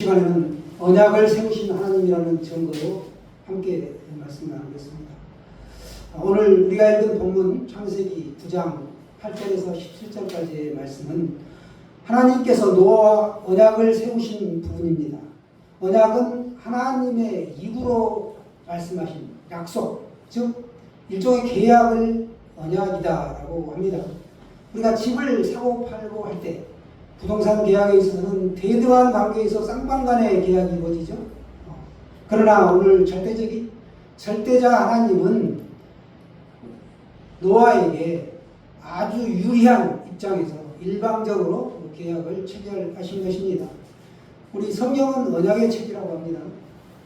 시간에는 언약을 세우신 하나님이라는 증거로 함께 말씀을 나누겠습니다. 오늘 우리가 읽은 본문 창세기 9장 8절에서 17절까지의 말씀은 하나님께서 노아와 언약을 세우신 부분입니다. 언약은 하나님의 입으로 말씀하신 약속, 즉 일종의 계약을 언약이다라고 합니다. 우리가 집을 사고 팔고 할 때 부동산 계약에 있어서는 대등한 관계에서 쌍방간의 계약이 이루어지죠. 어. 그러나 오늘 절대적인 절대자 하나님은 노아에게 아주 유리한 입장에서 일방적으로 계약을 체결하신 것입니다. 우리 성경은 언약의 책이라고 합니다.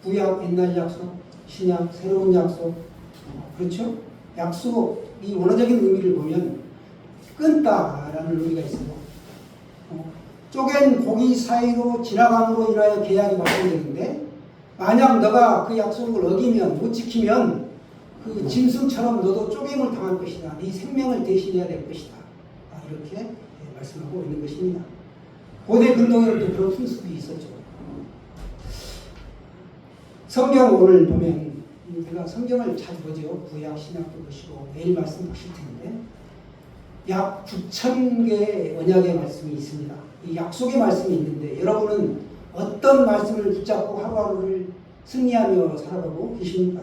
구약 옛날 약속, 신약 새로운 약속, 어, 그렇죠? 약속이 원어적인 의미를 보면 끊다라는 의미가 있어요. 어, 쪼갠 고기 사이로 지나감으로 인하여 계약이 발생되는데 만약 너가 그 약속을 어기면 못 지키면 그 짐승처럼 너도 쪼갰을 당할 것이다. 네 생명을 대신해야 될 것이다. 아, 이렇게 예, 말씀하고 있는 것입니다. 고대 근동에도 그런 풍습이 있었죠. 성경 오늘 보면 우리가 성경을 자주 보죠. 구약 신약도 보시고 매일 말씀 보실 텐데 약 9천 개의 언약의 말씀이 있습니다. 이 약속의 말씀이 있는데 여러분은 어떤 말씀을 붙잡고 하루하루를 승리하며 살아가고 계십니까?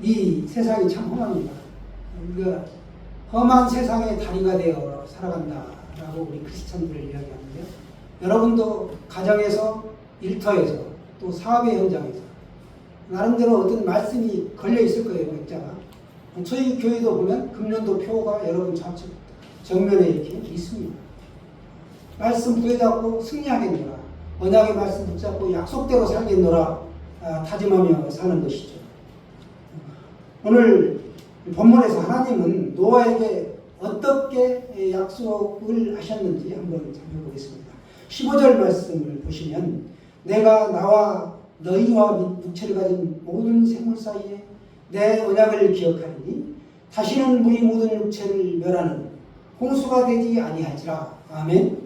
이 세상이 참 험합니다. 우리가 험한 세상의 다리가 되어 살아간다라고 우리 크리스천들을 이야기하는데요. 여러분도 가정에서 일터에서 또 사업의 현장에서 나름대로 어떤 말씀이 걸려 있을 거예요, 액자가. 저희 교회도 보면 금년도 표가 여러분 좌측 정면에 이렇게 있습니다. 말씀 부여잡고 승리하겠노라. 언약의 말씀 붙잡고 약속대로 살겠노라. 아, 다짐하며 사는 것이죠. 오늘 본문에서 하나님은 노아에게 어떻게 약속을 하셨는지 한번 살펴보겠습니다. 15절 말씀을 보시면 내가 나와 너희와 육체를 가진 모든 생물 사이에 내 언약을 기억하리니 다시는 물이 묻은 육체를 멸하는 홍수가 되지 아니하지라. 아멘.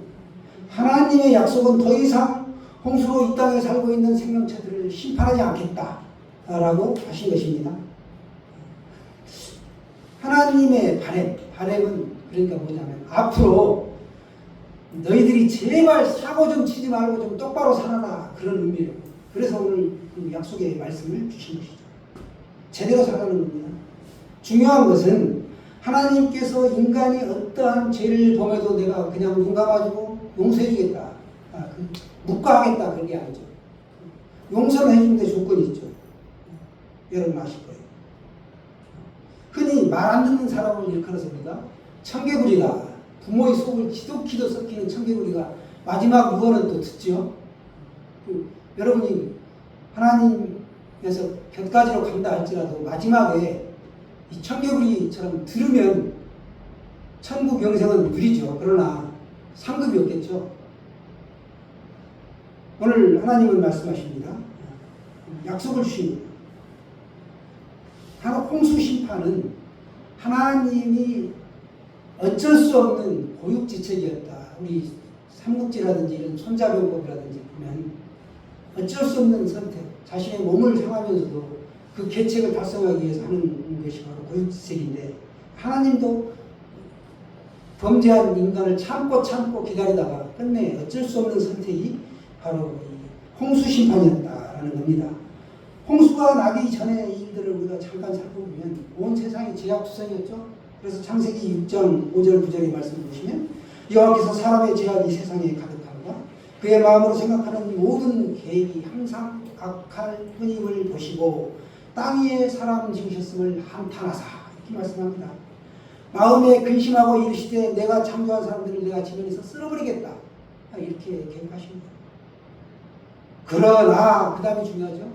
하나님의 약속은 더 이상 홍수로 이 땅에 살고 있는 생명체들을 심판하지 않겠다 라고 하신 것입니다. 하나님의 바램, 바램은 그러니까 뭐냐면 앞으로 너희들이 제발 사고 좀 치지 말고 좀 똑바로 살아라 그런 의미예요. 그래서 오늘 그 약속의 말씀을 주신 것이죠. 제대로 살아가는 겁니다. 중요한 것은 하나님께서 인간이 어떠한 죄를 범해도 내가 그냥 눈 감아주고 용서해주겠다. 아, 그, 묵과하겠다. 그게 아니죠. 용서는 해주는 데 조건이 있죠. 여러분 아실 거예요. 흔히 말 안 듣는 사람을 일컬어서 우리가 청개구리가 부모의 속을 기독기도 섞이는 청개구리가 마지막 유언은 또 듣죠. 그, 여러분이 하나님에서 곁가지로 간다 할지라도 마지막에 이 청개구리처럼 들으면 천국 영생은 누리죠. 그러나 상급이 없겠죠. 오늘 하나님은 말씀하십니다. 약속을 주십니다. 홍수 심판은 하나님이 어쩔 수 없는 고육지책이었다. 우리 삼국지라든지 이런 손자병법이라든지 보면 어쩔 수 없는 선택, 자신의 몸을 상하면서도 그 계책을 달성하기 위해서 하는 것이 바로 고육지책인데 하나님도 범죄한 인간을 참고 참고 기다리다가 끝내 어쩔 수 없는 선택이 바로 홍수 심판이었다라는 겁니다. 홍수가 나기 전에 일들을 우리가 잠깐 살펴보면 온 세상이 제약투성이었죠. 그래서 창세기 6장 5절 9절의 말씀을 보시면 여호와께서 사람의 제약이 세상에 가득하다. 그의 마음으로 생각하는 모든 계획이 항상 악할 뿐임을 보시고 땅 위에 사람 지으셨음을 한탄하사 이렇게 말씀합니다. 마음에 근심하고 이르시되 내가 창조한 사람들을 내가 지면에서 쓸어버리겠다. 이렇게 계획하십니다. 그러나 그 다음에 중요하죠.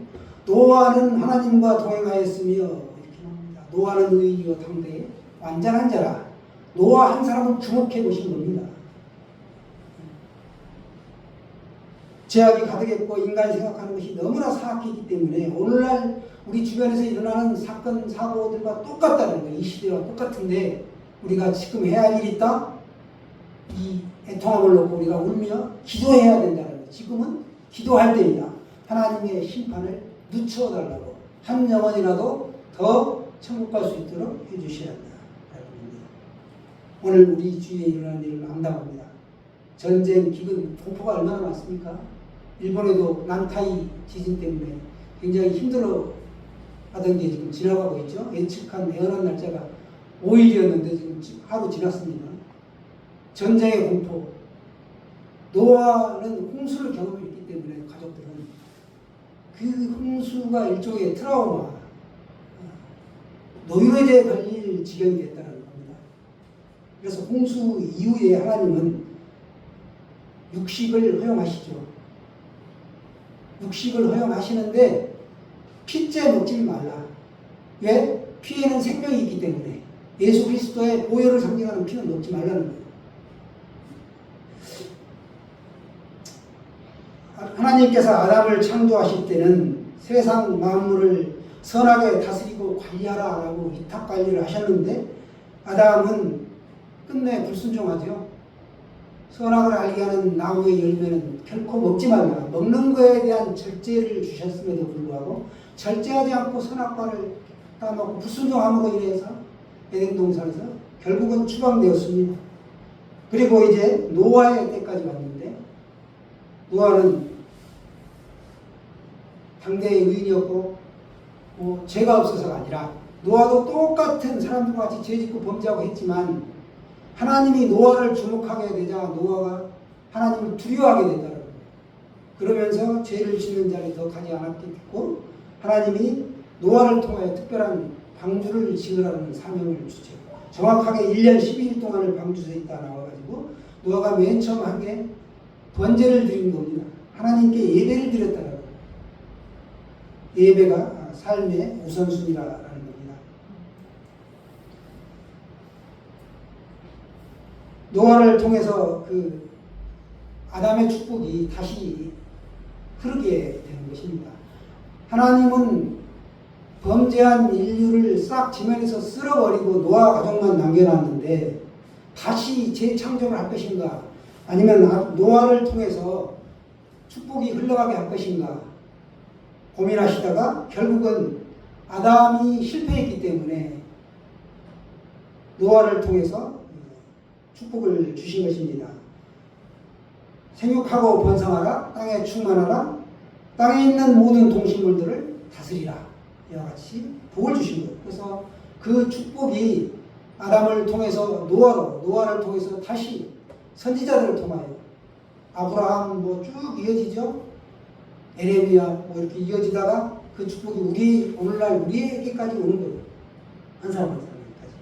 노아는 하나님과 동행하였으며 이렇게 나옵니다. 노아는 의리와 당대에 완전한 자라. 노아 한 사람을 주목해 보신 겁니다. 제약이 가득했고 인간이 생각하는 것이 너무나 사악했기 때문에 오늘날 우리 주변에서 일어나는 사건 사고들과 똑같다는 거예요. 이 시대와 똑같은데 우리가 지금 해야 할 일이 있다? 이 애통함을 놓고 우리가 울며 기도해야 된다는 거예요. 지금은 기도할 때이다. 하나님의 심판을 늦춰달라고 한 영혼이라도 더 천국 갈 수 있도록 해주셔야 한다. 오늘 우리 주위에 일어난 일을 암담합니다. 전쟁, 기근, 공포가 얼마나 많습니까? 일본에도 난타이 지진 때문에 굉장히 힘들어 하던 게 지금 지나가고 있죠. 예측한 예언한 날짜가 5일이었는데 지금 하루 지났습니다. 전쟁의 공포. 노아는 홍수를 경험했기 때문에 가족들은 그 홍수가 일종의 트라우마, 노유해제 걸릴 지경이 됐다는 겁니다. 그래서 홍수 이후에 하나님은 육식을 허용하시죠. 육식을 허용하시는데 피째 먹지 말라. 왜? 피에는 생명이 있기 때문에 예수 그리스도의 보혈을 상징하는 피는 먹지 말라는 거예요. 하나님께서 아담을 창조하실 때는 세상 만물을 선하게 다스리고 관리하라라고 위탁 관리를 하셨는데 아담은 끝내 불순종하죠. 선악을 알게 하는 나무의 열매는 결코 먹지 말라. 먹는 것에 대한 절제를 주셨음에도 불구하고 절제하지 않고 선악과를 따먹고 불순종함으로 인해서 에덴 동산에서 결국은 추방되었습니다. 그리고 이제 노아의 때까지 왔는데 노아는 당대의 의인이었고 뭐 죄가 없어서가 아니라 노아도 똑같은 사람들과 같이 죄짓고 범죄하고 했지만 하나님이 노아를 주목하게 되자 노아가 하나님을 두려워하게 된다는 거예요. 그러면서 죄를 짓는 자를 더 가지 않았겠고 하나님이 노아를 통하여 특별한 방주를 지으라는 사명을 주죠. 정확하게 1년 12일 동안을 방주에 있다 나와가지고 노아가 맨 처음 한게 번제를 드린 겁니다. 하나님께 예배를 드렸다는 거예요. 예배가 삶의 우선순위라는 겁니다. 노아를 통해서 그 아담의 축복이 다시 흐르게 되는 것입니다. 하나님은 범죄한 인류를 싹 지면에서 쓸어버리고 노아 가족만 남겨놨는데 다시 재창조를 할 것인가 아니면 아- 노아를 통해서 축복이 흘러가게 할 것인가 고민하시다가 결국은 아담이 실패했기 때문에 노아를 통해서 축복을 주신 것입니다. 생육하고 번성하라, 땅에 충만하라, 땅에 있는 모든 동식물들을 다스리라. 이와 같이 복을 주신 거예요. 그래서 그 축복이 아담을 통해서 노아로, 노아를 통해서 다시 선지자들을 통하여 아브라함 뭐 쭉 이어지죠. 에레미야 뭐 이렇게 이어지다가 그 축복이 우리 오늘날 우리에게까지 오는 거예요. 한 사람 한 사람에게까지.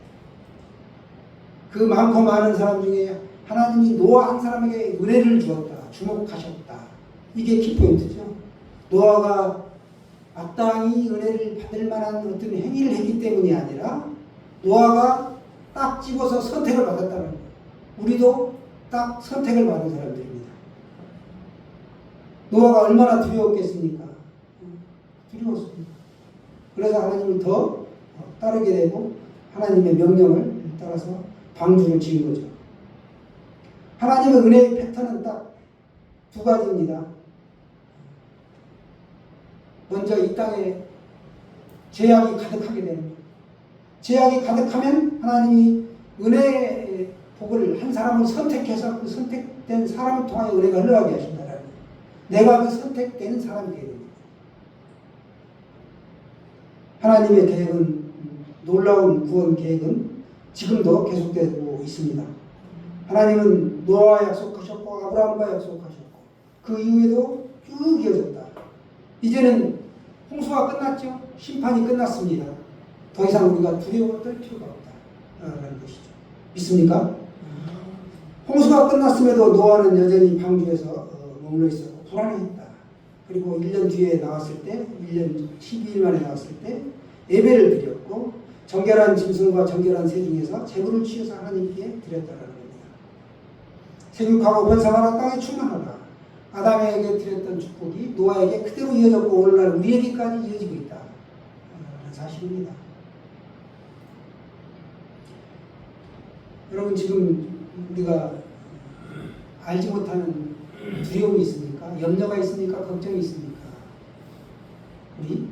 그 많고 많은 사람 중에 하나님이 노아 한 사람에게 은혜를 주었다. 주목하셨다. 이게 키포인트죠. 노아가 마땅히 은혜를 받을 만한 어떤 행위를 했기 때문이 아니라 노아가 딱 집어서 선택을 받았다는 거예요. 우리도 딱 선택을 받은 사람들입니다. 노아가 얼마나 두려웠겠습니까? 두려웠습니다. 그래서 하나님을 더 따르게 되고 하나님의 명령을 따라서 방주를 지은 거죠. 하나님의 은혜의 패턴은 딱 두 가지입니다. 먼저 이 땅에 죄악이 가득하게 거예요. 죄악이 가득하면 하나님이 은혜의 복을 한 사람을 선택해서 그 선택된 사람을 통하여 은혜가 흘러가게 하신다는 거예요. 내가 그 선택된 사람이 되야 됩니다. 하나님의 계획은 놀라운 구원 계획은 지금도 계속되고 있습니다. 하나님은 노아와 약속하셨고 아브라함과 약속하셨고 그 이후에도 쭉 이어졌다. 이제는 홍수가 끝났죠. 심판이 끝났습니다. 더 이상 우리가 두려워 떨 필요가 없다 라는 것이죠. 믿습니까? 홍수가 끝났음에도 노아는 여전히 방주에서 어, 머물러 있었고 불안해했다. 그리고 1년 뒤에 나왔을 때, 1년 12일 만에 나왔을 때 예배를 드렸고 정결한 짐승과 정결한 새 중에서 제물을 취해서 하나님께 드렸다는 겁니다. 생육하고 번성하라 땅에 충만하라. 아담에게 드렸던 축복이 노아에게 그대로 이어졌고 오늘날 우리에게까지 이어지고 있다. 라는 사실입니다. 여러분 지금 우리가 알지 못하는 두려움이 있습니까? 염려가 있습니까? 걱정이 있습니까? 우리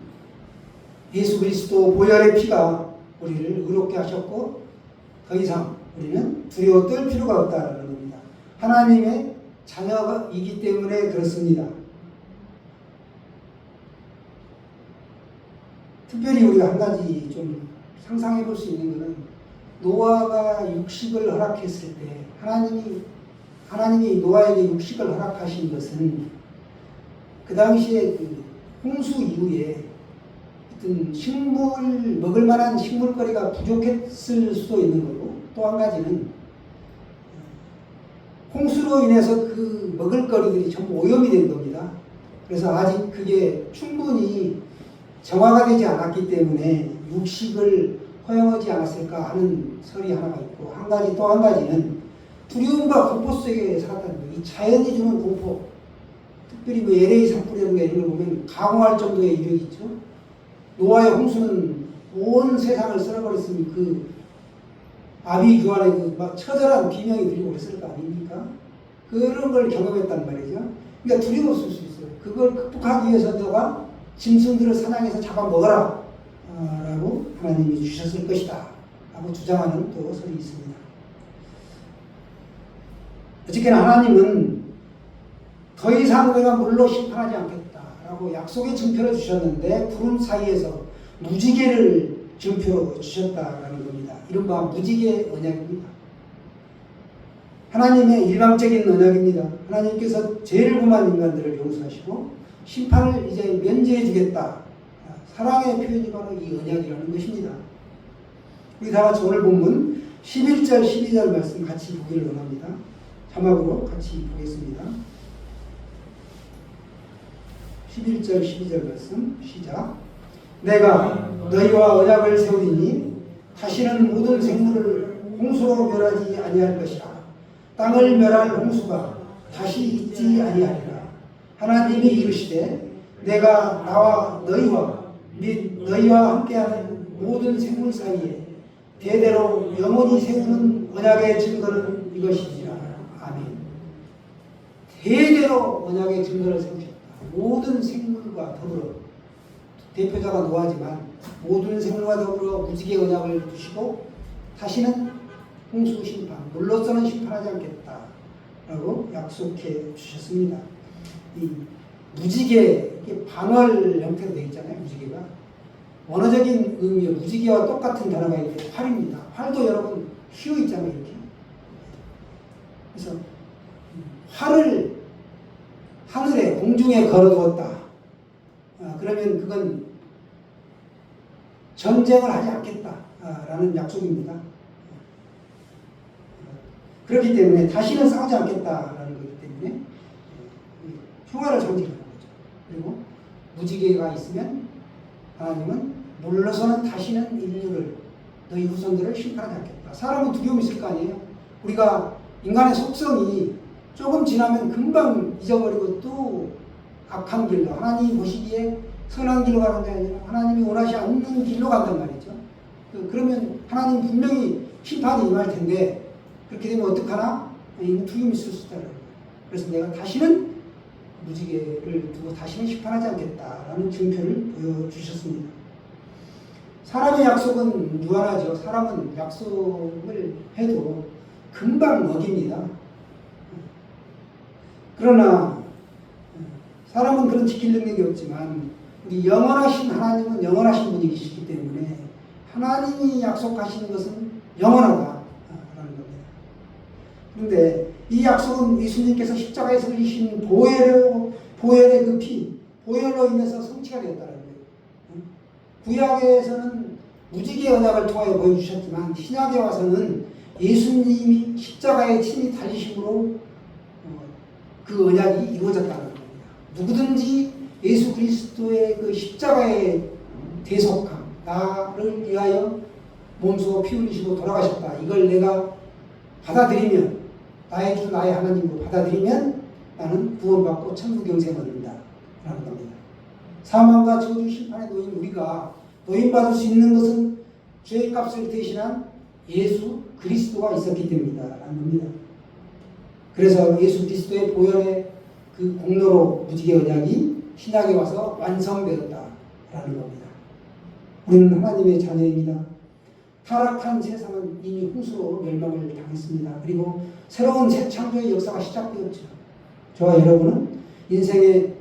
예수 그리스도 보혈의 피가 우리를 의롭게 하셨고 더 이상 우리는 두려워 떨 필요가 없다는 겁니다. 하나님의 자녀이기 때문에 그렇습니다. 특별히 우리가 한 가지 좀 상상해 볼 수 있는 것은 노아가 육식을 허락했을 때 하나님이 하나님이 노아에게 육식을 허락하신 것은 그 당시에 그 홍수 이후에 어떤 식물 먹을 만한 식물거리가 부족했을 수도 있는 거고 또 한 가지는 홍수로 인해서 그 먹을거리들이 전부 오염이 된 겁니다. 그래서 아직 그게 충분히 정화가 되지 않았기 때문에 육식을 허용하지 않았을까 하는 설이 하나가 있고 한 가지 또 한 가지는 두려움과 공포 속에 살았다는 거예요. 이 자연이 주는 공포 특별히 뭐 LA 산불이라든가 이런 걸 보면 강화할 정도의 이력이 있죠. 노아의 홍수는 온 세상을 쓸어버렸으니 그 아비 규환의 그막 처절한 비명이 들리고 그랬을 거 아닙니까? 그런 걸 경험했단 말이죠. 그러니까 두려웠을 수 있어요. 그걸 극복하기 위해서 너가 짐승들을 사냥해서 잡아먹어라. 아, 라고 하나님이 주셨을 것이다. 라고 주장하는 또 설이 있습니다. 어쨌거나 하나님은 더 이상 내가 물로 심판하지 않겠다. 라고 약속의 증표를 주셨는데 구름 사이에서 무지개를 증표로 주셨다라는. 이른바 무지개 언약입니다. 하나님의 일방적인 언약입니다. 하나님께서 죄를 범한 인간들을 용서하시고 심판을 이제 면제해 주겠다. 사랑의 표현이 바로 이 언약이라는 것입니다. 우리 다 같이 오늘 본문 11절 12절 말씀 같이 보기를 원합니다. 자막으로 같이 보겠습니다. 11절 12절 말씀 시작. 내가 너희와 언약을 세우리니 다시는 모든 생물을 홍수로 멸하지 아니할 것이라. 땅을 멸할 홍수가 다시 있지 아니하리라. 하나님이 이르시되 내가 나와 너희와 및 너희와 함께하는 모든 생물 사이에 대대로 영원히 세우는 언약의 증거는 이것이니라. 아멘. 대대로 언약의 증거를 세우셨다. 모든 생물과 더불어 대표자가 노아지만 모든 생물과 더불어 무지개 언약을 두시고 다시는 홍수 심판, 물로서는 심판하지 않겠다. 라고 약속해 주셨습니다. 이 무지개, 이게 반월 형태로 되어 있잖아요, 무지개가. 원어적인 의미의 무지개와 똑같은 단어가 있는데 활입니다. 활도 여러분 휘어 있잖아요, 이렇게. 그래서 활을 하늘에 공중에 걸어두었다. 아, 그러면 그건 전쟁을 하지 않겠다라는 약속입니다. 그렇기 때문에 다시는 싸우지 않겠다라는 거기 때문에 평화를 상징하는 거죠. 그리고 무지개가 있으면 하나님은 물러서는 다시는 인류를 너희 후손들을 심판하지 않겠다. 사람은 두려움이 있을 거 아니에요. 우리가 인간의 속성이 조금 지나면 금방 잊어버리고 또 악한 길로 하나님이 보시기에 선한 길로 가는 게 아니라 하나님이 원하지 않는 길로 간단 말이죠. 그- 그러면 하나님 분명히 심판이 임할 텐데 그렇게 되면 어떡하나? 이는 두려움이 있을 수 있다는 거예요. 그래서 내가 다시는 무지개를 두고 다시는 심판하지 않겠다라는 증표를 보여주셨습니다. 사람의 약속은 유한하죠. 사람은 약속을 해도 금방 어깁니다. 그러나 사람은 그런 지킬 능력이 없지만 우리 영원하신 하나님은 영원하신 분이시기 때문에 하나님이 약속하시는 것은 영원하다라는 겁니다. 그런데 이 약속은 예수님께서 십자가에서 흘리신 보혈로 보혈의 그 피, 보혈로 인해서 성취가 되었다는 거예요. 구약에서는 무지개 언약을 통하여 보여주셨지만 신약에 와서는 예수님이 십자가에 친히 달리심으로 어, 그 언약이 이루어졌다는 겁니다. 누구든지 예수 그리스도의 그 십자가의 대속함, 나를 위하여 몸소 피 흘리시고 돌아가셨다. 이걸 내가 받아들이면 나의 주 나의 하나님으로 받아들이면 나는 구원받고 천국 영생을 얻는다. 라는 겁니다. 사망과 저주 심판에 놓인 우리가 노인받을 수 있는 것은 죄의 값을 대신한 예수 그리스도가 있었기 때문이다. 라는 겁니다. 그래서 예수 그리스도의 보혈의 그 공로로 무지개 언약이 신약에 와서 완성되었다라는 겁니다. 우리는 하나님의 자녀입니다. 타락한 세상은 이미 홍수로 멸망을 당했습니다. 그리고 새로운 새 창조의 역사가 시작되었죠. 저와 여러분은 인생에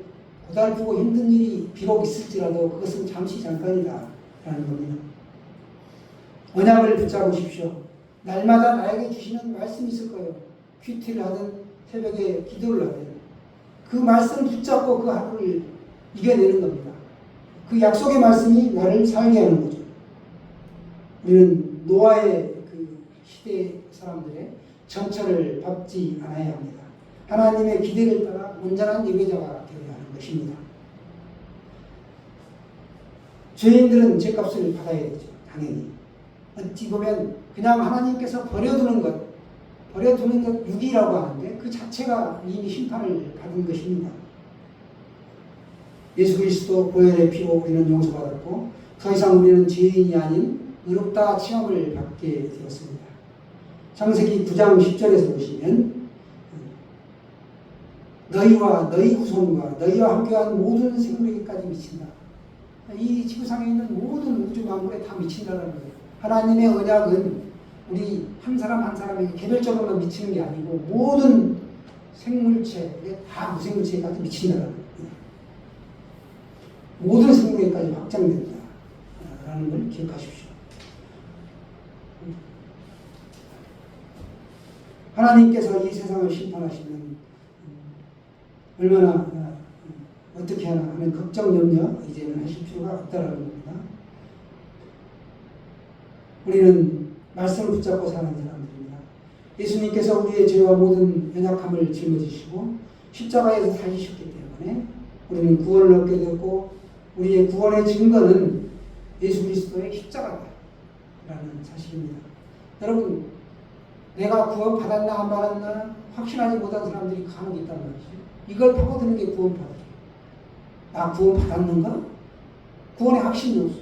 고달프고 힘든 일이 비록 있을지라도 그것은 잠시 잠깐이다. 라는 겁니다. 언약을 붙잡으십시오. 날마다 나에게 주시는 말씀이 있을 거예요. 큐티를 하든 새벽에 기도를 하든 그 말씀 붙잡고 그 하루를 이겨내는 겁니다. 그 약속의 말씀이 나를 살게 하는 거죠. 우리는 노아의 그 시대 사람들의 정처를 밟지 않아야 합니다. 하나님의 기대를 따라 온전한 예배자가 되어야 하는 것입니다. 죄인들은 죄값을 받아야 되죠. 당연히. 어찌 보면 그냥 하나님께서 버려두는 것, 버려두는 것 육이라고 하는데 그 자체가 이미 심판을 받은 것입니다. 예수 그리스도 보혈의 피로 우리는 용서받았고 더 이상 우리는 죄인이 아닌 의롭다 칭함을 받게 되었습니다. 창세기 9장 10절에서 보시면 너희와 너희 후손과 너희와 함께한 모든 생물에게까지 미친다. 이 지구상에 있는 모든 우주 만물에 다 미친다라는 거예요. 하나님의 언약은 우리 한 사람 한 사람에게 개별적으로 미치는 게 아니고 모든 생물체에 다 무생물체까지 미친다라는 거예요. 모든 생물에까지 확장된다라는 걸 기억하십시오. 하나님께서 이 세상을 심판하시면 얼마나 어, 어떻게 하나 하는 걱정 염려 이제는 하실 필요가 없다라는 겁니다. 우리는 말씀을 붙잡고 사는 사람들입니다. 예수님께서 우리의 죄와 모든 연약함을 짊어지시고 십자가에서 살리셨기 때문에 우리는 구원을 얻게 되었고 우리의 구원의 증거는 예수 그리스도의 십자가다라는 사실입니다. 여러분 내가 구원 받았나 안 받았나 확신하지 못한 사람들이 간혹 있단 말이죠. 이걸 파고드는 게 구원 받기. 나 구원 받았는가? 구원의 확신이 없어.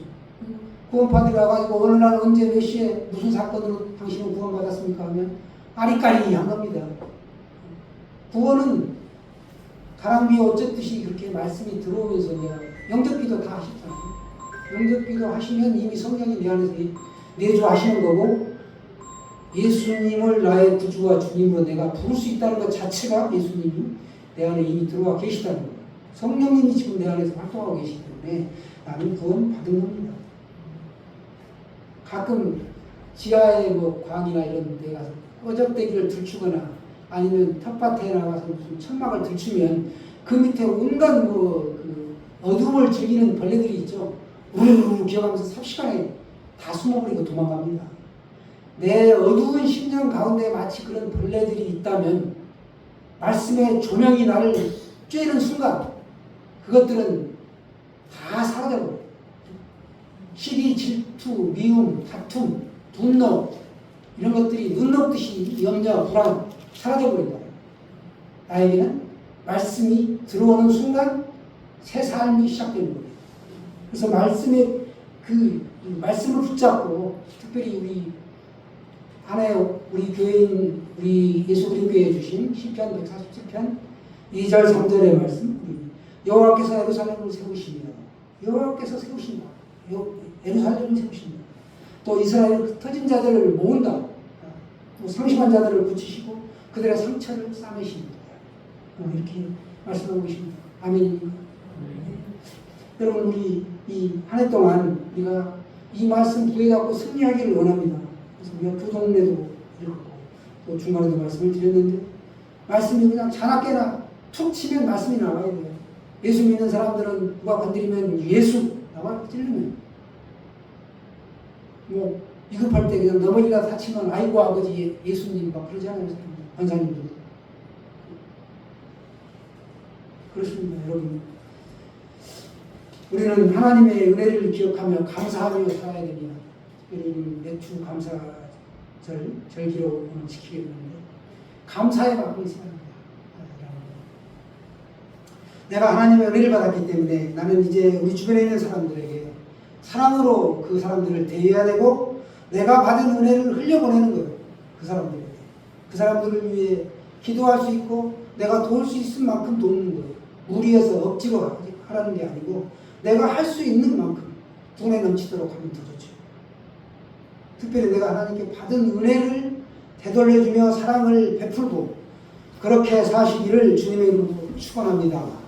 구원 받으러 가지고 어느 날 언제 몇 시에 무슨 사건으로 당신은 구원 받았습니까? 하면 아리까리 한 겁니다. 구원은 가랑비에 어쨌듯이 그렇게 말씀이 들어오면서 영접기도 다 하셨잖아요. 영접기도 하시면 이미 성령이 내 안에서 내주하시는 거고 예수님을 나의 구주와 주님으로 내가 부를 수 있다는 것 자체가 예수님이 내 안에 이미 들어와 계시다는 거예요. 성령님이 지금 내 안에서 활동하고 계시기 때문에 나는 구원 받은 겁니다. 가끔 지하에 뭐 광이나 이런 데 가서 꺼적대기를 들추거나 아니면 텃밭에 나가서 무슨 천막을 들추면 그 밑에 온갖 뭐 그 어둠을 즐기는 벌레들이 있죠. 우르르 기어가면서 삽시간에 다 숨어버리고 도망갑니다. 내 어두운 심령 가운데 마치 그런 벌레들이 있다면 말씀의 조명이 나를 쬐는 순간 그것들은 다 사라져버려요. 시기, 질 투, 미움, 다툼, 분노 이런 것들이 눈 녹듯이 염려, 불안 사라져버린다. 나에게는 말씀이 들어오는 순간 새 삶이 시작되는 거예요. 그래서 말씀의 그 말씀을 붙잡고 특별히 우리 안에 우리 교회인 우리 예수 그리스도에 주신 시편 147편 2절 3절의 말씀 여호와께서 예루살렘을 세우시며 여호와께서 세우신다. 예루살렘을 세우신다. 또 이스라엘 흩어진 자들을 모은다. 또 상심한 자들을 붙이시고 그들의 상처를 싸매십니다. 이렇게 말씀하고 계십니다. 아멘입니까? 여러분 우리 이 한 해 동안 우리가 이 말씀 부여잡고 승리하기를 원합니다. 그래서 우리가 그 동네도 읽었고 또 중간에도 말씀을 드렸는데 말씀이 그냥 자나깨나 툭 치면 말씀이 나와야 돼요. 예수 믿는 사람들은 누가 건드리면 예수 나와 찔르면 뭐 위급할 때 그냥 너머리가 다치면 아이고 아버지 예수님 막 그러지 않아요. 권사님들 그렇습니다 여러분 우리는 하나님의 은혜를 기억하며 감사하며 살아야 됩니다. 특별히 매주 감사절 절기로 지키게 되는데 마음이 있어야 합니다. 내가 하나님의 은혜를 받았기 때문에 나는 이제 우리 주변에 있는 사람들에게 사랑으로 그 사람들을 대해야 되고 내가 받은 은혜를 흘려보내는 거예요. 그 사람들에게. 그 사람들을 위해 기도할 수 있고 내가 도울 수 있을 만큼 돕는 거예요. 무리해서 억지로 하라는 게 아니고 내가 할 수 있는 만큼 분에 넘치도록 하면 더 좋죠. 특별히 내가 하나님께 받은 은혜를 되돌려주며 사랑을 베풀고 그렇게 사시기를 주님의 이름으로 축원합니다.